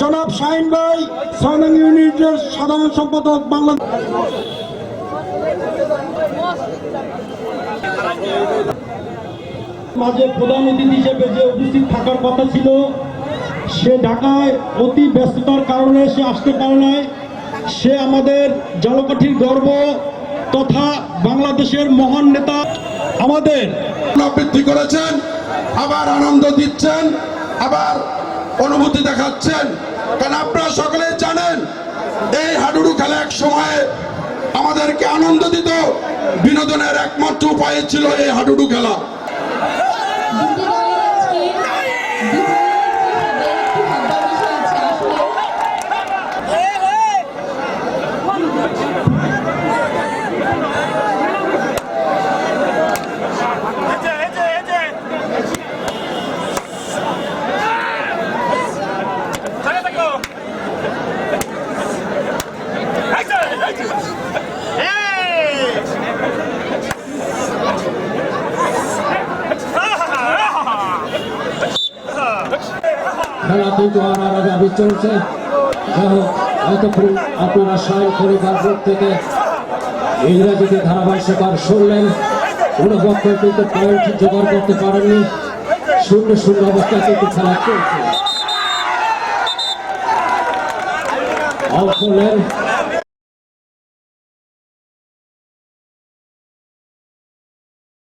জনাব শাহিন ভাই সাউন্ড ইউনিটের সাধারণ সম্পাদক বাংলাদেশ। মাঝে প্রধান অতিথি হিসেবে যে উপস্থিত থাকার কথা ছিল, সে ঢাকায় অতি ব্যস্ততার কারণে, সে আসতে পারে নাই। সে আমাদের জলকাঠির গর্ব তথা বাংলাদেশের মহান নেতা। আমাদের বৃদ্ধি করেছেন, আবার আনন্দ দিচ্ছেন, আবার অনুভূতি দেখাচ্ছেন। কারণ আপনারা সকলে জানেন, এই হাডুডু খেলা এক সময়ে আমাদেরকে আনন্দ দিত। বিনোদনের একমাত্র উপায় ছিল এই হাডুডু খেলা। খেলা কিন্তু আনারাভাবে চলছে। যাই হোক এতক্ষণ আপনারা স্বয়ং পরিবার বোর্ড থেকে ইংরেজিতে ধারাভাষ্যকার শুনলেন। কোনো পক্ষ কিন্তু পয়েন্ট জোগাড় করতে পারেননি। শূন্য শূন্য অবস্থায় কিন্তু খেলা চলছে। অল করলেন